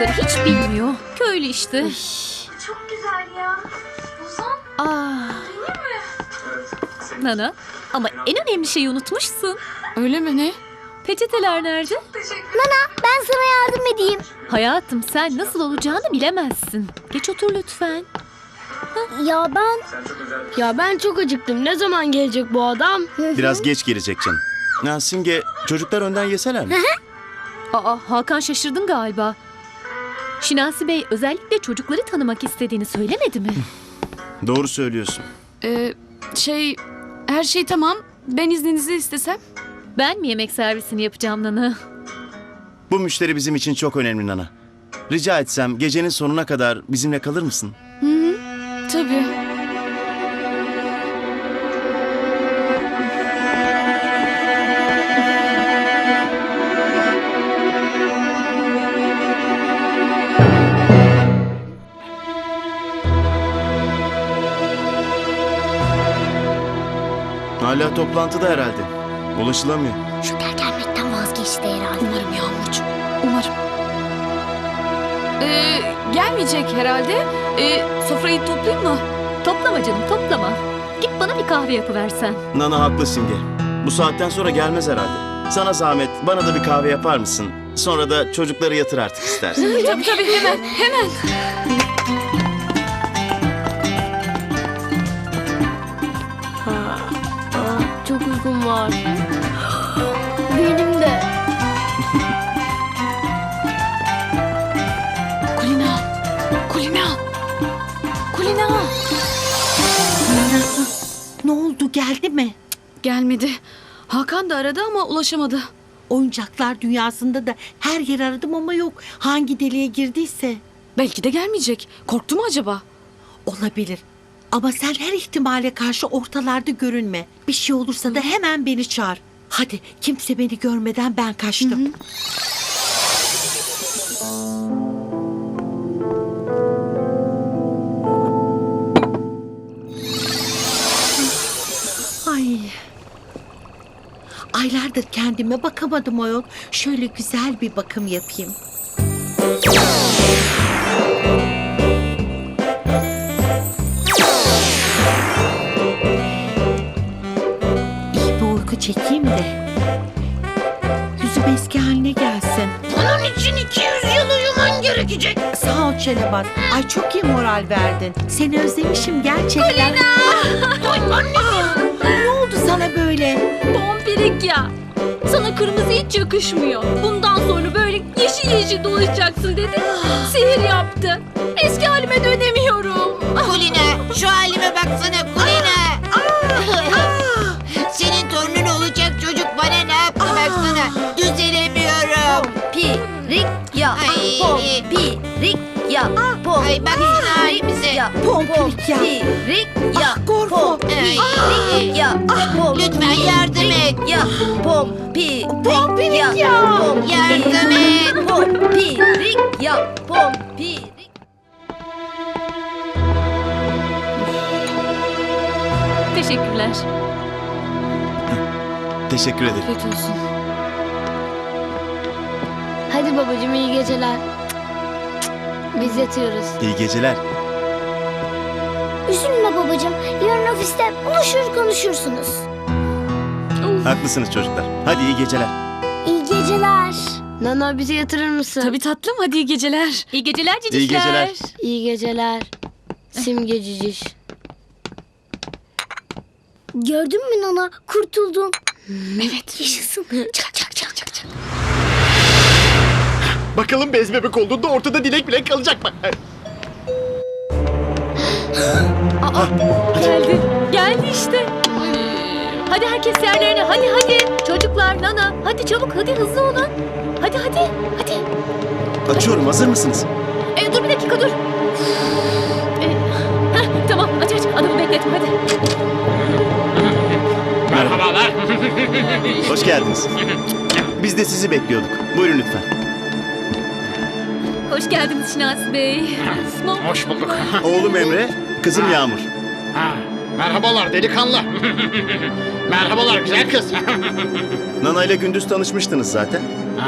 çocukları hiç bilmiyor. Köylü işte. Çok güzel ya. Ozan Ah. Nana ama en önemli şeyi unutmuşsun. Öyle mi ne? Peçeteler nerede? Ben sana yardım edeyim. Hayatım sen nasıl olacağını bilemezsin. Geç otur lütfen. Ya ben... Ya ben çok acıktım. Ne zaman gelecek bu adam? Biraz geç gelecek canım. Ya Simge çocuklar önden yeseler mi? Aa Hakan şaşırdın galiba. Şinasi Bey özellikle çocukları tanımak istediğini söylemedi mi? Doğru söylüyorsun. Ee, şey her şey tamam. Ben izninizi istesem. Ben mi yemek servisini yapacağım Nana? Bu müşteri bizim için çok önemli Nana. Rica etsem gecenin sonuna kadar bizimle kalır mısın? Tabii. Hala toplantıda herhalde. Ulaşılamıyor. Şoker gelmekten vazgeçti herhalde. Umarım Yağmurcuğum. Umarım. Ee, gelmeyecek herhalde. Ee, sofrayı toplayayım mı? Toplama canım toplama. Git bana bir kahve yapıversen. Nana haklı Simge. Bu saatten sonra gelmez herhalde. Sana zahmet bana da bir kahve yapar mısın? Sonra da çocukları yatır artık istersen. tabii tabii hemen hemen. Çok uykum var. Benim de. Kulina. Kulina. Kulina. Ne oldu geldi mi? Gelmedi. Hakan da aradı ama ulaşamadı. Oyuncaklar dünyasında da her yer aradım ama yok. Hangi deliğe girdiyse Belki de gelmeyecek. Korktu mu acaba? olabilir. Ama sen her ihtimale karşı ortalarda görünme. Bir şey olursa da hemen beni çağır. Hadi kimse beni görmeden ben kaçtım. Ay. Aylardır kendime bakamadım ayol. Şöyle güzel bir bakım yapayım. Çekeyim de. Yüzüm eski haline gelsin. Bunun için 200 yıl uyuman gerekecek. Sağ ol Çelebat. Ay çok iyi moral verdin. Seni özlemişim gerçekten. Aa, ne oldu sana böyle? Pompirik ya. Sana kırmızı hiç yakışmıyor. Bundan sonra böyle yeşil yeşil dolaşacaksın dedi. Sihir yaptı. Eski halime dönemiyorum. Kulina şu halime baksana halimize. Pompirik ya. Pirik ya. Ah Gorfo. Ay. Pirik ya. Pom. Lütfen yardım et. Ya. Pompirik Pompirik ya. Yardım et. Pompirik ya. Pompirik. Teşekkürler. Teşekkür ederim. Afiyet olsun. Hadi babacığım iyi geceler. Biz yatıyoruz. İyi geceler. Babacığım. Yarın ofiste buluşur konuşursunuz. Haklısınız çocuklar. Hadi iyi geceler. İyi geceler. Nana bizi yatırır mısın? Tabii tatlım hadi iyi geceler. İyi geceler cicişler. İyi geceler. İyi geceler. Simge ciciş. Gördün mü Nana? Kurtuldun. Evet. Yaşasın. Çak çak çak çak. çak. Bakalım bez bebek olduğunda ortada dilek bile kalacak mı? Geldi. Geldi işte. Hadi herkes yerlerine. Hadi hadi. Çocuklar Nana. Hadi çabuk hadi hızlı olun. Hadi hadi. Hadi. Açıyorum hazır mısınız? E, dur bir dakika dur. E, heh, tamam aç aç adamı bekletme hadi. Merhabalar. Hoş geldiniz. Biz de sizi bekliyorduk. Buyurun lütfen. Hoş geldiniz Şinasi Bey. Hoş bulduk. Oğlum Emre, kızım Yağmur. Ha, merhabalar delikanlı. merhabalar güzel kız. Nana ile gündüz tanışmıştınız zaten.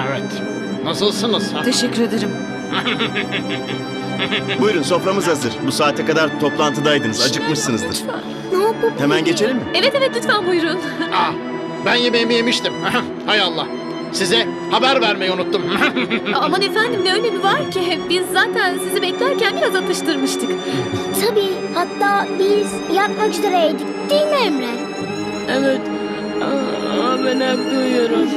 evet. Nasılsınız? Teşekkür ederim. Buyurun soframız hazır. Bu saate kadar toplantıdaydınız. Acıkmışsınızdır. Ne yapıp Hemen geçelim mi? Evet evet lütfen buyurun. Ah, ben yemeğimi yemiştim. Hay Allah. Size haber vermeyi unuttum. Aman efendim ne önemi var ki? Biz zaten sizi beklerken biraz atıştırmıştık. Tabii. Hatta biz yatmak üzereydik. Değil mi Emre? Evet. Aa, ben hep duyuyorum.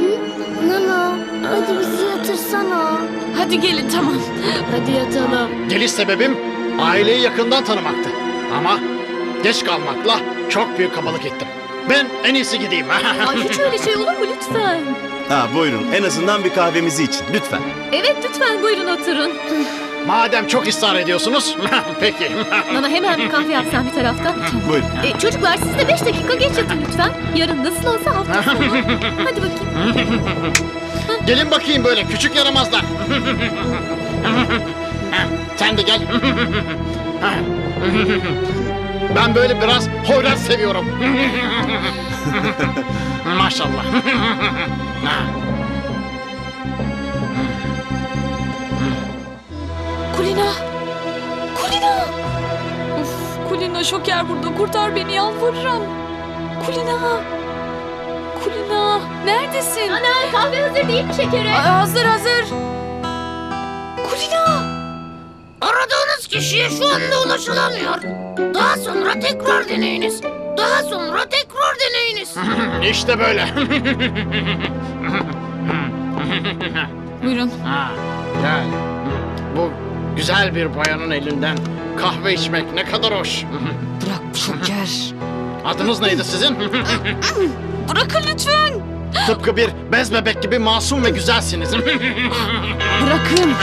Nana hadi bizi yatırsana. Hadi gelin tamam. Hadi yatalım. Geliş sebebim aileyi yakından tanımaktı. Ama geç kalmakla çok büyük kabalık ettim. Ben en iyisi gideyim. Ay hiç öyle şey olur mu lütfen? Ha buyurun en azından bir kahvemizi için lütfen. Evet lütfen buyurun oturun. Madem çok ısrar ediyorsunuz, peki. Nana hemen bir kahve yapsan bir tarafta. Buyurun. E, çocuklar siz de beş dakika geç yatın lütfen. Yarın nasıl olsa hafta sonu. Hadi bakayım. Gelin bakayım böyle küçük yaramazlar. Sen de gel. Ben böyle biraz hoyrat seviyorum. Maşallah. Kulina. Kulina. Of Kulina şoker burada. Kurtar beni yalvarırım. Kulina. Kulina. Neredesin? Ana kahve hazır değil mi şekerim? Aa, hazır hazır. Kulina. Aradığınız kişiye şu anda ulaşılamıyor. Daha sonra tekrar deneyiniz. Daha sonra tekrar deneyiniz. işte böyle. Buyurun. Ha, gel. Bu güzel bir bayanın elinden kahve içmek ne kadar hoş. Bırak şoker. Adınız neydi sizin? Bırakın lütfen. Tıpkı bir bez bebek gibi masum ve güzelsiniz. Bırakın.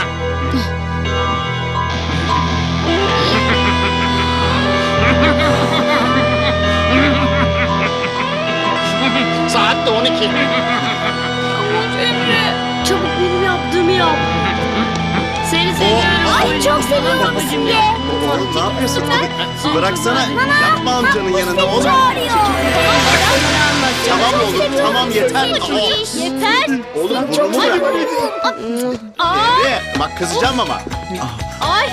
Babacığım sizi. ya. Oğlum ne yapıyorsun? Bıraksana. Yapma amcanın yanında oğlum. Tamam oğlum tamam yeter. Yeter. Oğlum burnumu bırak. Bak kızacağım ama. Ay.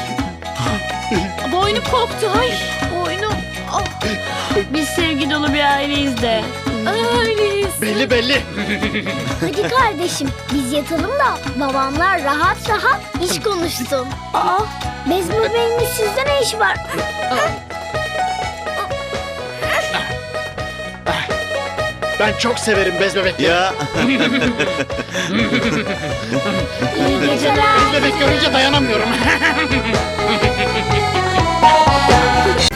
Boynum koptu. Ay. Boynum. Ah, Biz sevgi dolu bir aileyiz de. Öyleyiz. Belli belli. Hadi kardeşim biz yatalım da babamlar rahat rahat iş konuşsun. Aa bez bebeğinin sizde ne işi var? Ben çok severim bez bebekleri. Ya İyi geceler. Bez bebek görünce dayanamıyorum.